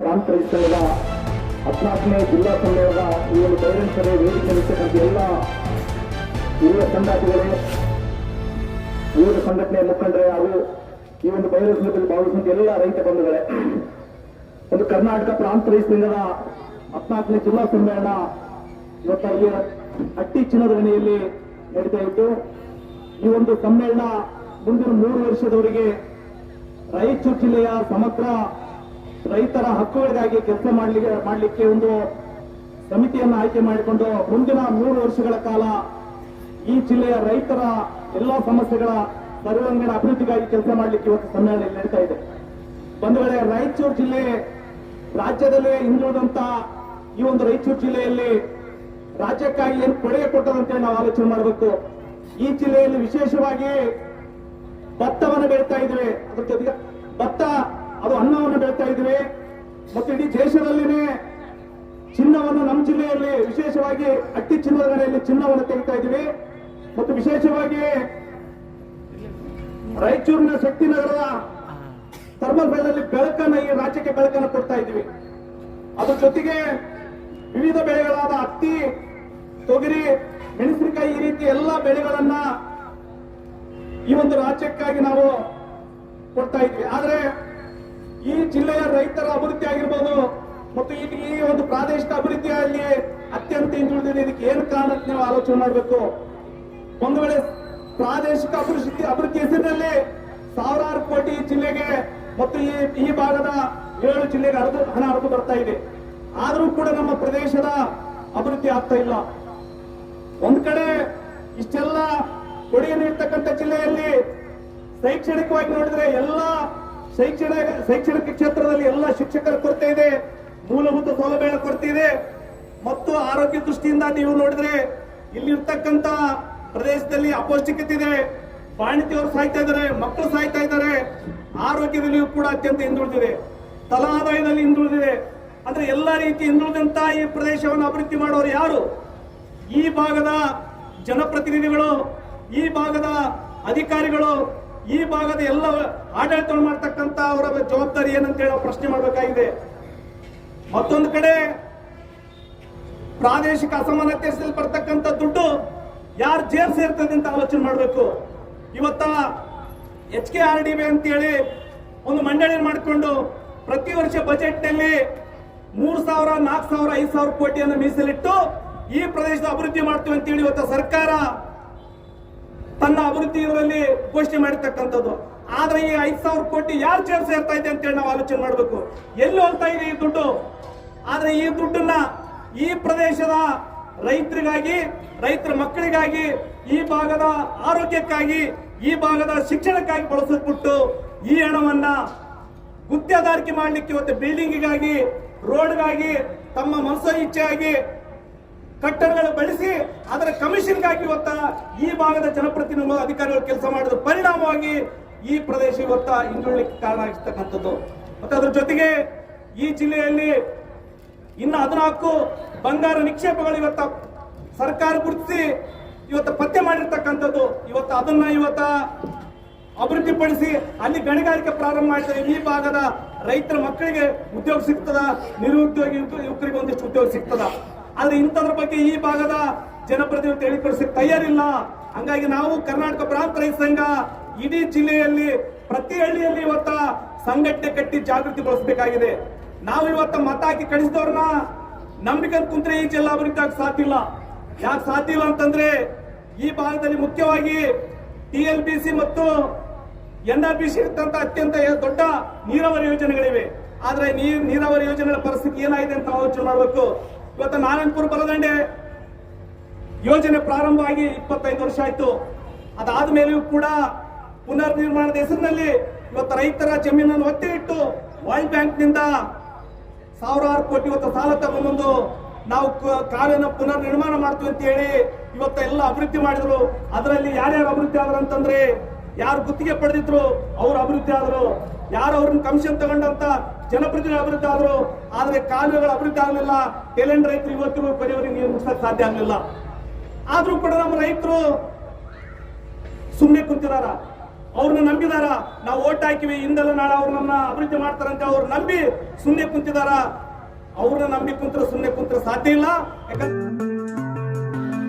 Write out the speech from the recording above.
ಸಂಘದ ಹದಿನಾಲ್ಕನೇ ಜಿಲ್ಲಾ ಸಮ್ಮೇಳನ ಈ ಒಂದು ಬಹಿರಂಗ ಸಭೆ ವೇದಿಕೆ ನಿರ್ತಕ್ಕಂಥ ಎಲ್ಲ ಹಿರಿಯ ಸಂಗಾತಿಗಳೇ ವಿವಿಧ ಸಂಘಟನೆಯ ಮುಖಂಡರೇ ಹಾಗೂ ಈ ಒಂದು ಬಹಿರಂಗ ಸಭೆಯಲ್ಲಿ ಭಾಗವಹಿಸುವಂತ ಎಲ್ಲ ರೈತ ಬಂಧುಗಳೇ, ಒಂದು ಕರ್ನಾಟಕ ಪ್ರಾಂತ ರೈತ ಸಂಘದ ಹದಿನಾಲ್ಕನೇ ಜಿಲ್ಲಾ ಸಮ್ಮೇಳನ ಇವತ್ತಾಗಿ ಅಟ್ಟಿ ಚಿನ್ನದ ಹಣೆಯಲ್ಲಿ ನಡೀತಾ ಇತ್ತು. ಈ ಒಂದು ಸಮ್ಮೇಳನ ಮುಂದಿನ ಮೂರು ವರ್ಷದವರೆಗೆ ರಾಯಚೂರು ಜಿಲ್ಲೆಯ ಸಮಗ್ರ ರೈತರ ಹಕ್ಕುಗಳಿಗಾಗಿ ಕೆಲಸ ಮಾಡಲಿಕ್ಕೆ ಮಾಡಲಿಕ್ಕೆ ಒಂದು ಸಮಿತಿಯನ್ನು ಆಯ್ಕೆ ಮಾಡಿಕೊಂಡು ಮುಂದಿನ ಮೂರು ವರ್ಷಗಳ ಕಾಲ ಈ ಜಿಲ್ಲೆಯ ರೈತರ ಎಲ್ಲ ಸಮಸ್ಯೆಗಳ ಸರ್ವಾಂಗೀಣ ಅಭಿವೃದ್ಧಿಗಾಗಿ ಕೆಲಸ ಮಾಡಲಿಕ್ಕೆ ಇವತ್ತು ಸಮ್ಮೇಳನ ನಡೀತಾ ಇದೆ. ವೇಳೆ ರಾಯಚೂರು ಜಿಲ್ಲೆ ರಾಜ್ಯದಲ್ಲೇ ಹಿಂದುಳಿದಂತ ಈ ಒಂದು ರಾಯಚೂರು ಜಿಲ್ಲೆಯಲ್ಲಿ ರಾಜ್ಯಕ್ಕಾಗಿ ಏನು ಕೊಡುಗೆ ಕೊಟ್ಟದಂತೆ ನಾವು ಆಲೋಚನೆ ಮಾಡಬೇಕು. ಈ ಜಿಲ್ಲೆಯಲ್ಲಿ ವಿಶೇಷವಾಗಿ ಭತ್ತವನ್ನು ಬೆಳೀತಾ ಇದ್ವಿ ಅದ್ರ ಜೊತೆಗೆ ಭತ್ತ ಅದು ಅನ್ನವನ್ನು ಬೆಳೀತಾ ಇದ್ದೀವಿ. ಮತ್ತು ಇಡೀ ದೇಶದಲ್ಲಿನೇ ಚಿನ್ನವನ್ನು ನಮ್ಮ ಜಿಲ್ಲೆಯಲ್ಲಿ ವಿಶೇಷವಾಗಿ ಅಟ್ಟಿ ಚಿನ್ನದ ಮನೆಯಲ್ಲಿ ಚಿನ್ನವನ್ನು ತೆಗಿತಾ ಇದ್ದೀವಿ. ಮತ್ತು ವಿಶೇಷವಾಗಿ ರಾಯಚೂರಿನ ಶಕ್ತಿನಗರದ ಥರ್ಮಲ್ ಫೈಲಲ್ಲಿ ಬೆಳಕನ್ನ ಈ ರಾಜ್ಯಕ್ಕೆ ಬೆಳಕನ್ನು ಕೊಡ್ತಾ ಇದ್ದೀವಿ. ಅದ್ರ ಜೊತೆಗೆ ವಿವಿಧ ಬೆಳೆಗಳಾದ ಹತ್ತಿ, ತೊಗರಿ, ಮೆಣಸಿನಕಾಯಿ ಈ ರೀತಿ ಎಲ್ಲ ಬೆಳೆಗಳನ್ನ ಈ ಒಂದು ರಾಜ್ಯಕ್ಕಾಗಿ ನಾವು ಕೊಡ್ತಾ ಇದ್ವಿ ಆದ್ರೆ ಈ ಜಿಲ್ಲೆಯ ರೈತರ ಅಭಿವೃದ್ಧಿ ಆಗಿರ್ಬೋದು ಮತ್ತು ಈ ಒಂದು ಪ್ರಾದೇಶಿಕ ಅಭಿವೃದ್ಧಿಯಲ್ಲಿ ಅತ್ಯಂತ ಹಿಂದುಳಿದಿದೆ. ಇದಕ್ಕೆ ಏನು ಕಾರಣ ಅಂತ ನೀವು ಆಲೋಚನೆ ಮಾಡಬೇಕು? ಒಂದು ವೇಳೆ ಪ್ರಾದೇಶಿಕ ಅಭಿವೃದ್ಧಿ ಅಭಿವೃದ್ಧಿ ಹೆಸರಿನಲ್ಲಿ ಸಾವಿರಾರು ಕೋಟಿ ಜಿಲ್ಲೆಗೆ ಮತ್ತು ಈ ಈ ಭಾಗದ ಏಳು ಜಿಲ್ಲೆಗೆ ಹರಿದು ಹಣ ಹರಿದು ಬರ್ತಾ ಇದೆ. ಆದರೂ ಕೂಡ ನಮ್ಮ ಪ್ರದೇಶದ ಅಭಿವೃದ್ಧಿ ಆಗ್ತಾ ಇಲ್ಲ. ಒಂದು ಕಡೆ ಇಷ್ಟೆಲ್ಲ ಕೊಡುಗೆ ನೀಡ್ತಕ್ಕಂಥ ಜಿಲ್ಲೆಯಲ್ಲಿ ಶೈಕ್ಷಣಿಕವಾಗಿ ನೋಡಿದ್ರೆ ಎಲ್ಲ ಶೈಕ್ಷಣಿಕ ಶೈಕ್ಷಣಿಕ ಕ್ಷೇತ್ರದಲ್ಲಿ ಎಲ್ಲ ಶಿಕ್ಷಕರ ಕೊರತೆ ಇದೆ, ಮೂಲಭೂತ ಸೌಲಭ್ಯಗಳ ಕೊರತೆ ಇದೆ. ಮತ್ತು ಆರೋಗ್ಯ ದೃಷ್ಟಿಯಿಂದ ನೀವು ನೋಡಿದ್ರೆ ಇಲ್ಲಿರ್ತಕ್ಕಂತ ಪ್ರದೇಶದಲ್ಲಿ ಅಪೌಷ್ಟಿಕತೆ ಇದೆ. ಬಾಣಿತಿಯವರು ಸಾಯ್ತಾ ಇದ್ದಾರೆ, ಮಕ್ಕಳು ಸಾಯ್ತಾ ಇದ್ದಾರೆ. ಆರೋಗ್ಯದಲ್ಲಿಯೂ ಕೂಡ ಅತ್ಯಂತ ಹಿಂದುಳಿದಿದೆ. ತಲಾದಾಯದಲ್ಲಿ ಹಿಂದುಳಿದಿದೆ. ಅಂದ್ರೆ ಎಲ್ಲಾ ರೀತಿ ಹಿಂದುಳಿದಂತ ಈ ಪ್ರದೇಶವನ್ನು ಅಭಿವೃದ್ಧಿ ಮಾಡೋರು ಯಾರು? ಈ ಭಾಗದ ಜನಪ್ರತಿನಿಧಿಗಳು, ಈ ಭಾಗದ ಅಧಿಕಾರಿಗಳು ಈ ಭಾಗದ ಎಲ್ಲ ಆಡಳಿತ ಮಾಡ್ತಕ್ಕಂತ ಅವರ ಜವಾಬ್ದಾರಿ ಏನಂತ ಹೇಳಿ ಪ್ರಶ್ನೆ ಮಾಡಬೇಕಾಗಿದೆ. ಮತ್ತೊಂದು ಕಡೆ ಪ್ರಾದೇಶಿಕ ಅಸಮಾನತೆ ಬರ್ತಕ್ಕಂಥ ದುಡ್ಡು ಯಾರು ಜೇಬ್ ಸೇರ್ತದೆ ಅಂತ ಆಲೋಚನೆ ಮಾಡಬೇಕು. ಇವತ್ತ H K R D B ಅಂತೇಳಿ ಒಂದು ಮಂಡಳಿ ಮಾಡಿಕೊಂಡು ಪ್ರತಿ ವರ್ಷ ಬಜೆಟ್ನಲ್ಲಿ ಮೂರು ಸಾವಿರ, ನಾಲ್ಕು ಸಾವಿರ, ಐದು ಸಾವಿರ ಕೋಟಿಯನ್ನು ಮೀಸಲಿಟ್ಟು ಈ ಪ್ರದೇಶದ ಅಭಿವೃದ್ಧಿ ಮಾಡ್ತೀವಿ ಅಂತೇಳಿ ಇವತ್ತು ಸರ್ಕಾರ ತನ್ನ ಅಭಿವೃದ್ಧಿ ಇದರಲ್ಲಿ ಘೋಷಣೆ ಮಾಡಿರ್ತಕ್ಕಂಥದ್ದು. ಆದ್ರೆ ಈ ಐದು ಸಾವಿರ ಕೋಟಿ ಯಾರು ಚೇರ್ ಸೇರ್ತಾ ಇದೆ ಅಂತೇಳಿ ನಾವು ಆಲೋಚನೆ ಮಾಡಬೇಕು. ಎಲ್ಲಿ ಹೋಗ್ತಾ ಇದೆ ಈ ದುಡ್ಡು? ಆದ್ರೆ ಈ ದುಡ್ಡನ್ನ ಈ ಪ್ರದೇಶದ ರೈತರಿಗಾಗಿ, ರೈತರ ಮಕ್ಕಳಿಗಾಗಿ, ಈ ಭಾಗದ ಆರೋಗ್ಯಕ್ಕಾಗಿ, ಈ ಭಾಗದ ಶಿಕ್ಷಣಕ್ಕಾಗಿ ಬಳಸಲ್ಪಟ್ಟು ಈ ಹಣವನ್ನ ಗುತ್ತೇದಾರಿಕೆ ಮಾಡಲಿಕ್ಕೆ ಇವತ್ತು ಬಿಲ್ಡಿಂಗಿಗಾಗಿ ರೋಡ್ಗಾಗಿ ತಮ್ಮ ಮನಸ್ಸೋ ಇಚ್ಛೆಯಾಗಿ ಕಟ್ಟಡಗಳು ಬಳಸಿ, ಅದರ ಕಮಿಷನ್ಗಾಗಿ ಇವತ್ತ ಈ ಭಾಗದ ಜನಪ್ರತಿನಿಧಿಗಳು, ಅಧಿಕಾರಿಗಳು ಕೆಲಸ ಮಾಡಿದ ಪರಿಣಾಮವಾಗಿ ಈ ಪ್ರದೇಶ ಇವತ್ತ ಹಿಂದುಳಿಲಿಕ್ಕೆ ಕಾರಣ ಆಗಿರ್ತಕ್ಕಂಥದ್ದು. ಮತ್ತೆ ಅದ್ರ ಜೊತೆಗೆ ಈ ಜಿಲ್ಲೆಯಲ್ಲಿ ಇನ್ನು ಹದಿನಾಲ್ಕು ಬಂಗಾರ ನಿಕ್ಷೇಪಗಳು ಇವತ್ತ ಸರ್ಕಾರ ಗುರುತಿಸಿ ಇವತ್ತು ಪತ್ತೆ ಮಾಡಿರ್ತಕ್ಕಂಥದ್ದು. ಇವತ್ತು ಅದನ್ನ ಇವತ್ತ ಅಭಿವೃದ್ಧಿಪಡಿಸಿ ಅಲ್ಲಿ ಗಣಿಗಾರಿಕೆ ಪ್ರಾರಂಭ ಮಾಡಿದರೆ ಈ ಭಾಗದ ರೈತರ ಮಕ್ಕಳಿಗೆ ಉದ್ಯೋಗ ಸಿಗ್ತದ, ನಿರುದ್ಯೋಗಿ ಯುವಕ- ಯುವಕರಿಗೆ ಒಂದಿಷ್ಟು ಉದ್ಯೋಗ ಸಿಗ್ತದ. ಆದ್ರೆ ಇಂಥದ್ರ ಬಗ್ಗೆ ಈ ಭಾಗದ ಜನಪ್ರತಿನಿಧಿ ಹೇಳಿಕೊಡಿಸಕ್ಕೆ ತಯಾರಿಲ್ಲ. ಹಂಗಾಗಿ ನಾವು ಕರ್ನಾಟಕ ಪ್ರಾಂತ ರೈತ ಸಂಘ ಇಡೀ ಜಿಲ್ಲೆಯಲ್ಲಿ ಪ್ರತಿ ಹಳ್ಳಿಯಲ್ಲಿ ಇವತ್ತ ಸಂಘಟನೆ ಕಟ್ಟಿ ಜಾಗೃತಿ ಬಳಸಬೇಕಾಗಿದೆ. ನಾವು ಇವತ್ತ ಮತ ಹಾಕಿ ಕಳಿಸಿದವ್ರನ್ನ ನಂಬಿಕೆ ಕುಂತ್ರೆ ಈ ಜಿಲ್ಲಾ ಅಭಿವೃದ್ಧಿ ಸಾಧ್ಯ ಇಲ್ಲ. ಯಾಕೆ ಸಾಧ್ಯ ಇಲ್ಲ ಅಂತಂದ್ರೆ ಈ ಭಾಗದಲ್ಲಿ ಮುಖ್ಯವಾಗಿ ಟಿ ಎಲ್ ಬಿ ಸಿ ಮತ್ತು ಎನ್ ಆರ್ ಬಿ ಸಿ ಇರ್ತಂತ ಅತ್ಯಂತ ದೊಡ್ಡ ನೀರಾವರಿ ಯೋಜನೆಗಳಿವೆ. ಆದ್ರೆ ನೀರ್ ನೀರಾವರಿ ಯೋಜನೆಗಳ ಪರಿಸ್ಥಿತಿ ಏನಾಗಿದೆ ಅಂತ ಆಲೋಚನೆ ಮಾಡಬೇಕು. ಇವತ್ತು ನಾರಾಯಣಪುರ ಬರದಂಡೆ ಯೋಜನೆ ಪ್ರಾರಂಭ ಆಗಿ ಇಪ್ಪತ್ತೈದು ವರ್ಷ ಆಯ್ತು. ಅದಾದ ಮೇಲೆಯೂ ಕೂಡ ಪುನರ್ ನಿರ್ಮಾಣದ ಹೆಸರಿನಲ್ಲಿ ಇವತ್ತು ರೈತರ ಜಮೀನನ್ನು ಒತ್ತಿ ಇಟ್ಟು ವರ್ಲ್ಡ್ ಬ್ಯಾಂಕ್ನಿಂದ ಸಾವಿರಾರು ಕೋಟಿ ಇವತ್ತು ಸಾಲ ತಗೊಂಡ್ಬಂದು ನಾವು ಕಾರ್ಯನ ಕಾವ್ಯನ ಪುನರ್ ನಿರ್ಮಾಣ ಮಾಡ್ತೀವಿ ಅಂತ ಹೇಳಿ ಇವತ್ತ ಎಲ್ಲ ಅಭಿವೃದ್ಧಿ ಮಾಡಿದ್ರು. ಅದರಲ್ಲಿ ಯಾರ್ಯಾರು ಅಭಿವೃದ್ಧಿ ಆದ್ರು ಅಂತಂದ್ರೆ ಯಾರು ಗುತ್ತಿಗೆ ಪಡೆದಿದ್ರು, ಅವ್ರು ಅಭಿವೃದ್ಧಿ ಆದ್ರು. ಯಾರು ಅವ್ರನ್ನ ಕಮಿಷನ್ ತಗೊಂಡಂತ ಜನಪ್ರತಿನಿಧಿ ಅಭಿವೃದ್ಧಿ ಆದ್ರು, ಆದ್ರೆ ಕಾಲುವೆಗಳ ಅಭಿವೃದ್ಧಿ ಆಗಲಿಲ್ಲ. ಟೆಲೆಂಟ್ ರೈತರು ಇವತ್ತಿಗೂ ಬರೆಯವರಿಗೆ ನೀರು ಮುಗಿಸಕ್ ಸಾಧ್ಯ ಆಗಲಿಲ್ಲ. ಆದ್ರೂ ಕೂಡ ನಮ್ಮ ರೈತರು ಸುಮ್ಮನೆ ಕುಂತಿದಾರ. ಅವ್ರನ್ನ ನಂಬಿದಾರ. ನಾವು ಓಟ್ ಹಾಕಿವಿ, ಹಿಂದೆಲ್ಲ ನಾಳೆ ಅವ್ರು ನಮ್ಮನ್ನ ಅಭಿವೃದ್ಧಿ ಮಾಡ್ತಾರಂತೆ ಅವ್ರು ನಂಬಿ ಸುಮ್ಮನೆ ಕುಂತಿದಾರ. ಅವ್ರನ್ನ ನಂಬಿ ಕುಂತ್ರ ಸುಮ್ಮನೆ ಕುಂತ್ರ ಸಾಧ್ಯ ಇಲ್ಲ. ಯಾಕಂದ್ರೆ